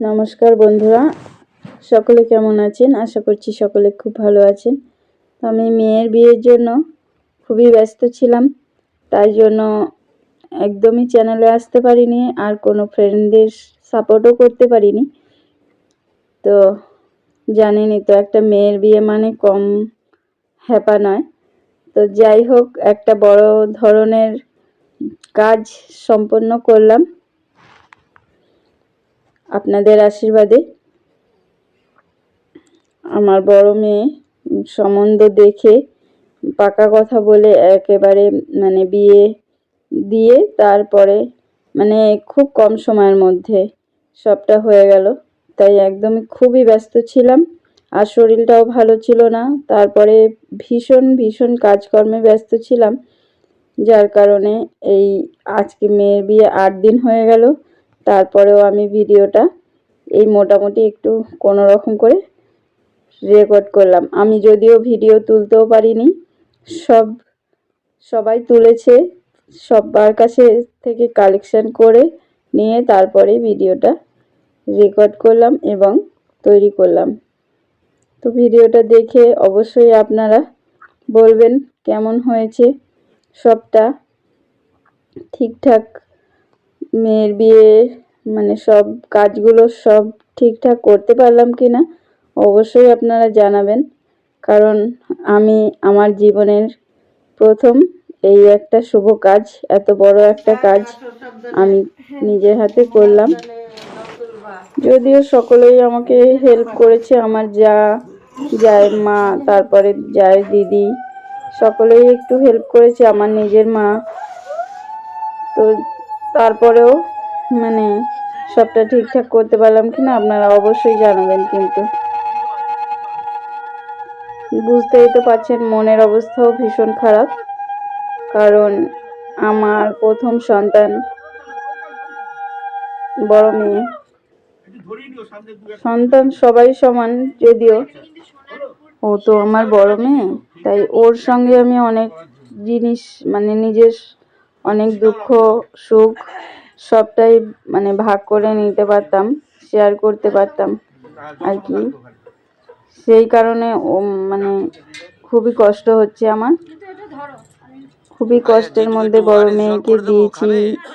নমস্কার বন্ধুরা, সকলে কেমন আছেন? আশা করছি সকলে খুব ভালো আছেন। আমি মেয়ের বিয়ের জন্য খুবই ব্যস্ত ছিলাম, তাই জন্য একদমই চ্যানেলে আসতে পারিনি, আর কোনো ফ্রেন্ডদের সাপোর্টও করতে পারিনি। তো জানেনই তো, একটা মেয়ের বিয়ে মানে কম হ্যাপা নয়। তো যাই হোক, একটা বড় ধরনের কাজ সম্পন্ন করলাম। আপনাদের আশীর্বাদে। আমার বড় মেয়ে সম্বন্ধ দেখে পাকা কথা বলে একেবারে মানে বিয়ে দিয়ে তারপরে মানে খুব কম সময়ের মধ্যে সবটা হয়ে গেল। তাই একদমই খুবই ব্যস্ত ছিলাম আর শরীরটাও ভালো ছিল না। তারপরে ভীষণ ভীষণ কাজকর্মে ব্যস্ত ছিলাম, যার কারণে এই আজকে মেয়ের বিয়ে আট দিন হয়ে গেল। তারপরেও আমি ভিডিওটা এই মোটামুটি একটু কোনো রকম করে রেকর্ড করলাম। আমি যদিও ভিডিও তুলতেও পারিনি, সব সবাই তুলেছে সবার কাছে থেকে কালেকশন করে নিয়ে তারপরে ভিডিওটা রেকর্ড করলাম এবং তৈরি করলাম। তো ভিডিওটা দেখে অবশ্যই আপনারা বলবেন কেমন হয়েছে, সবটা ঠিকঠাক মেয়ের বিয়ে মানে সব কাজগুলো সব ঠিকঠাক করতে পারলাম কি না অবশ্যই আপনারা জানাবেন। কারণ আমি আমার জীবনের প্রথম এই একটা শুভ কাজ, এত বড় একটা কাজ আমি নিজের হাতে করলাম। যদিও সকলেই আমাকে হেল্প করেছে, আমার যা, জায়ের মা, তারপরে যায় দিদি, সকলেই একটু হেল্প করেছে, আমার নিজের মা। তো তারপরেও মানে সবটা ঠিকঠাক করতে পারলাম কি না আপনারা অবশ্যই জানাবেন কিন্তু। বুঝতেই তো পারছেন মনের অবস্থাও ভীষণ খারাপ। কারণ আমার প্রথম সন্তান বড় মেয়ে। সন্তান সবাই সমান যদিও ও তো আমার বড় মেয়ে, তাই ওর সঙ্গে আমি অনেক জিনিস মানে নিজের অনেক দুঃখ, সুখ, সবটাই মানে ভাগ করে নিতে পারতাম শেয়ার করতে পারতাম, আর কি। সেই কারণে ও মানে খুবই কষ্ট হচ্ছে আমার। খুবই কষ্টের মধ্যে বড় মেয়েকে দিয়েছি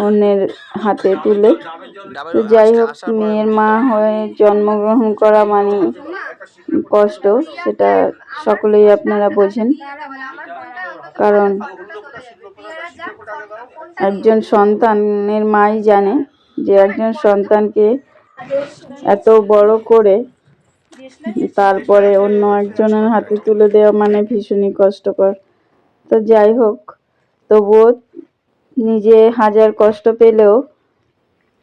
অন্যের হাতে তুলে। তো যাই হোক, মেয়ের মা হয়ে জন্মগ্রহণ করা মানে কষ্ট, সেটা সকলেই আপনারা বোঝেন। কারণ একজন সন্তানের মাই জানে যে একজন সন্তানকে এত বড় করে তারপরে অন্য একজনের হাতে তুলে দেওয়া মানে ভীষণই কষ্টকর। তো যাই হোক, তবুও নিজে হাজার কষ্ট পেলেও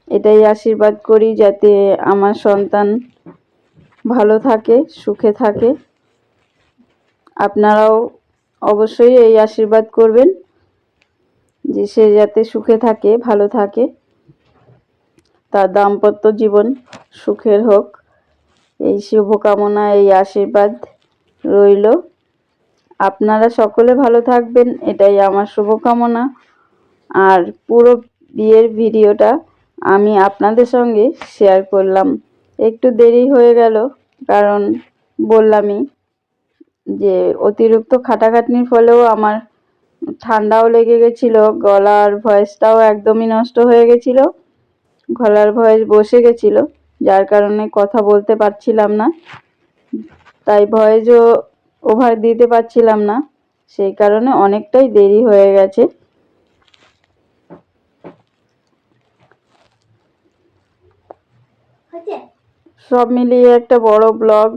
এটাই আশীর্বাদ করি যাতে আমার সন্তান ভালো থাকে, সুখে থাকে। আপনারাও অবশ্যই এই আশীর্বাদ করবেন। যে সে যাতে সুখে থাকে, ভালো থাকে, তার দাম্পত্য জীবন সুখের হোক। এই শুভকামনা, এই আশীর্বাদ রইল। আপনারা সকলে ভালো থাকবেন, এটাই আমার শুভকামনা। আর পুরো বিয়ের ভিডিওটা আমি আপনাদের সঙ্গে শেয়ার করলাম। একটু দেরি হয়ে গেল, কারণ বললামই যে অতিরিক্ত খাটাখাটনির ফলেও আমার ঠান্ডাও লেগে গেছিল গলার ভয়েসটাও একদমই নষ্ট হয়ে গেছিল গলার ভয়েস বসে গেছিল যার কারণে কথা বলতে পারছিলাম না। তাই ভয়েসও ওভার দিতে পারছিলাম না সেই কারণে অনেকটাই দেরি হয়ে গেছে। সব মিলিয়ে একটা বড় ব্লগ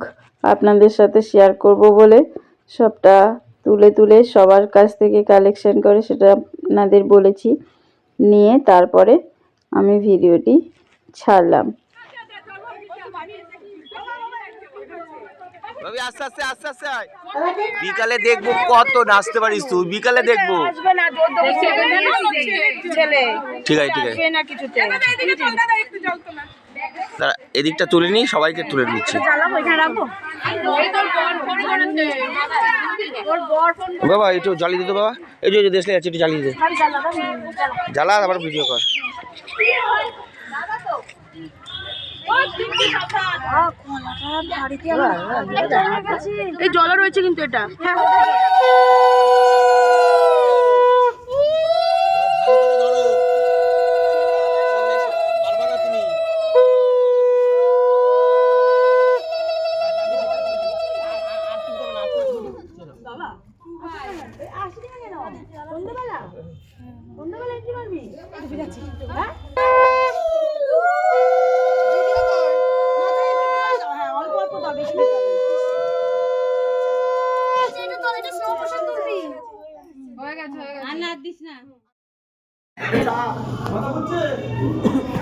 আপনাদের সাথে শেয়ার করব বলে সবটা তুলে তুলে সবার কাছ থেকে কালেকশন করে সেটা আপনাদের বলেছি। নিয়ে তারপরে আমি ভিডিওটি ছাড়লাম। আস্তে আস্তে আস্তে আস্তে। বিকালে দেখব কত নাচতে পারিস তুই, বিকালে দেখব। না ঠিক আছে ঠিক আছে। না এদিকটা তুলে নিই, সবাইকে তুলে নিচ্ছি। বাবা একটু জ্বালিয়ে দিতে বাবা। এই যে দেশে আছে একটু জ্বালিয়ে দে। জ্বালা আবার ভিডিও কর। এই জলা রয়েছে কিন্তু এটা।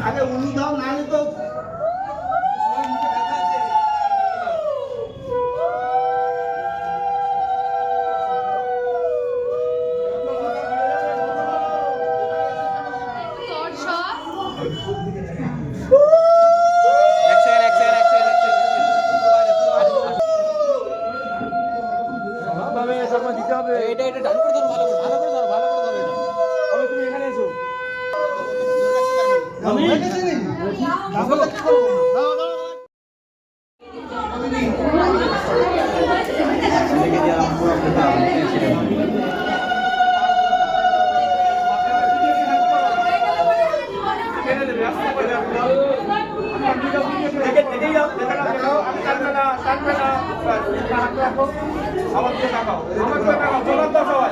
আগে উনি দাও না তো সেকেন্ড এটা এটা ডান করে ধরো ভালো করে ভালো করে ধরো ভালো করে ধরো এটা। তুমি এখানে এসো। আমাকে টাকাও। আমাকে টাকাও। জবাব দাও সবাই।